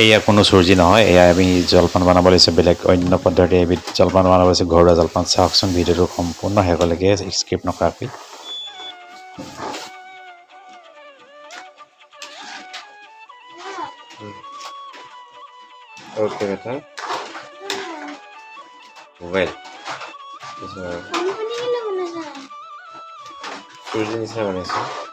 এয়া কোনো চুজি নহয় এয়া আমি জলপান বনাব লৈছোঁ বেলেগ অন্য পদ্ধতি এবিধ জলপান বনাব লৈছোঁ ঘৰুৱা জলপান চাওকচোন ভিডিঅ'টো সম্পূৰ্ণ শেষলৈকে স্কিপ নকৰাকৈ। ওকে বেটা মোবাইল চুজি নিচিনা বনাইছোঁ।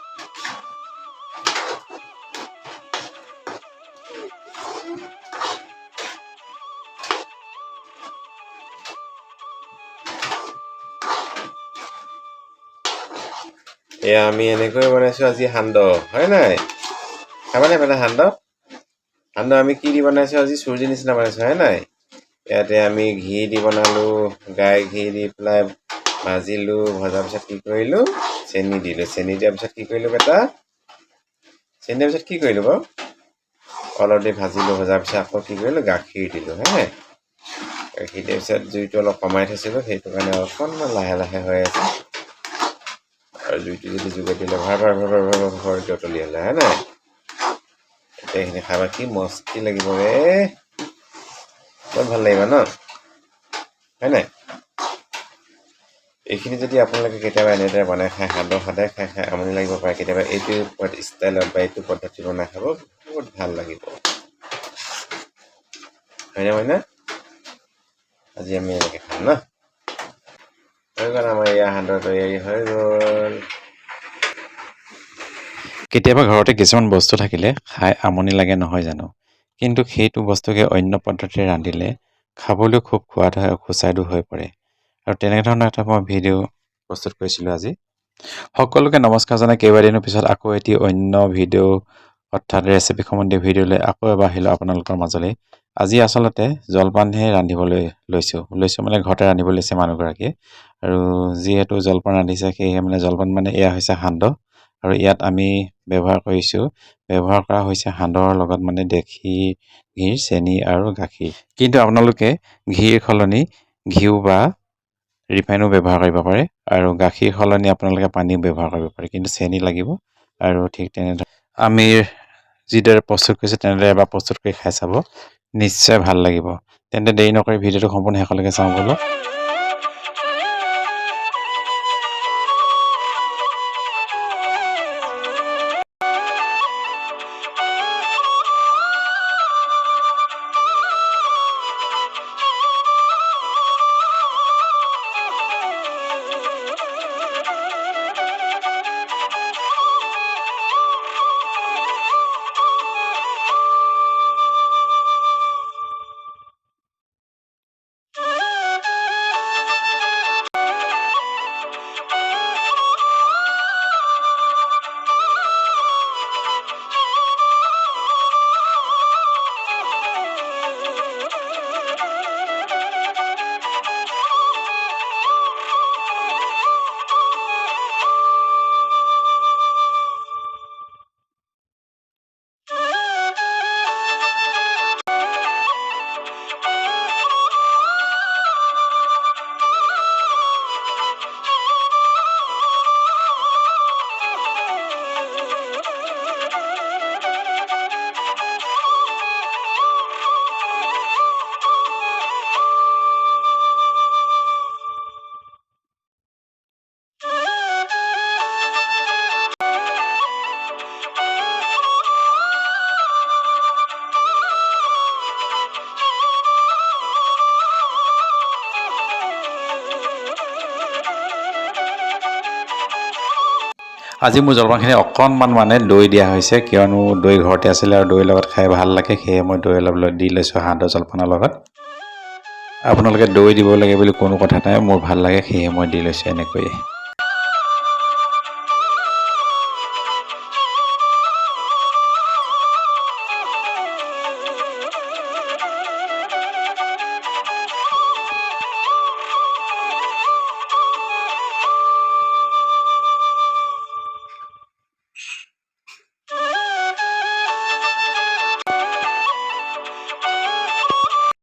এয়া আমি এনেকৈ বনাইছোঁ আজি সান্দহ, হয় নাই? খাবানে বেটা সান্দহ? সান্দহ আমি কি দি বনাইছোঁ আজি? চুজি নিচিনা বনাইছোঁ, হয় নাই? ইয়াতে আমি ঘি দি বনালোঁ, গাই ঘি দি পেলাই ভাজিলোঁ, ভজাৰ পিছত কি কৰিলোঁ? চেনি দিলোঁ। চেনি দিয়াৰ পিছত কি কৰিলোঁ বেটা? চেনি দিয়াৰ পিছত কি কৰিলোঁ বাৰু? অলপ দেৰি ভাজিলোঁ, ভজাৰ পিছত আকৌ কি কৰিলোঁ? গাখীৰ দিলোঁ, হয় নাই? গাখীৰ দিয়াৰ পিছত জুইটো অলপ কমাই থৈছিলোঁ, সেইটো কাৰণে অকণমান লাহে লাহে হৈ আছে। জুইটো যদি যোগাই দিলে ভাৰ ভাৰ ভাৰ ভাৰকৈ উতলি আহিলে হয়? নাই এতিয়া এইখিনি খাবা কি মস্তি লাগিব ৰে বৰ ভালো লাগিব ন? হয় নাই? এইখিনি যদি আপোনালোকে কেতিয়াবা এনেদৰে বনাই খাই, সান্দহ সদায় খাই খাই আমনি লাগিব পাৰে, কেতিয়াবা এইটো ষ্টাইলত বা এইটো পদ্ধতি বনাই খাব, বহুত ভালো লাগিব। হয়নে হয়নে? আজি আমি এনেকৈ খাম ন? কেতিয়াবা ঘৰতে কিছুমান বস্তু থাকিলে খাই আমনি লাগে নহয় জানো? কিন্তু সেইটো বস্তুকে অন্য পদ্ধতিৰে ৰান্ধিলে খাবলৈ খুব সোৱাদ হয় আৰু সুস্বাদু হৈ পৰে। আৰু তেনেধৰণৰ এটা মই ভিডিঅ' প্ৰস্তুত কৰিছিলোঁ আজি। সকলোকে নমস্কাৰ জনাই কেইবাদিনৰ পিছত আকৌ এটি অন্য ভিডিঅ' অৰ্থাৎ ৰেচিপি সম্বন্ধীয় ভিডিঅ' লৈ আকৌ এবাৰ আহিলোঁ আপোনালোকৰ মাজলৈ। আজি আচলতে জলপানহে ৰান্ধিবলৈ লৈছোঁ। লৈছোঁ মানে ঘৰতে ৰান্ধিব লৈছে মানুহগৰাকীয়ে। আৰু যিহেতু জলপান ৰান্ধিছে সেয়েহে মানে জলপান মানে এয়া হৈছে সান্দহ। আৰু ইয়াত আমি ব্যৱহাৰ কৰিছোঁ। ব্যৱহাৰ কৰা হৈছে সান্দহৰ লগত মানে দেশী ঘিৰ চেনি আৰু গাখীৰ। কিন্তু আপোনালোকে ঘিৰ সলনি ঘিউ বা ৰিফাইনো ব্যৱহাৰ কৰিব পাৰে আৰু গাখীৰ সলনি আপোনালোকে পানীও ব্যৱহাৰ কৰিব পাৰে। কিন্তু চেনি লাগিব আৰু ঠিক তেনেদৰে আমি যিদৰে প্ৰস্তুত কৰিছোঁ তেনেদৰে এবাৰ প্ৰস্তুত কৰি খাই চাব। নিশ্চয় ভালো লাগিব। তেন্তে দেৰি নকৰি ভিডিঅ'টো সম্পূৰ্ণ শেষলৈকে চাওঁ ব'লক আজি মোৰ জলপানখিনি অকণমান মানে দৈ দিয়া হৈছে কিয়নো দৈ ঘৰতে আছিলে আৰু দৈৰ লগত খাই ভাল লাগে সেয়ে মই দৈ অলপ দি লৈছোঁ সান্দহ জলপানৰ লগত। আপোনালোকে দৈ দিব লাগে বুলি কোনো কথা নাই মোৰ ভাল লাগে সেয়ে মই দি লৈছোঁ এনেকৈয়ে।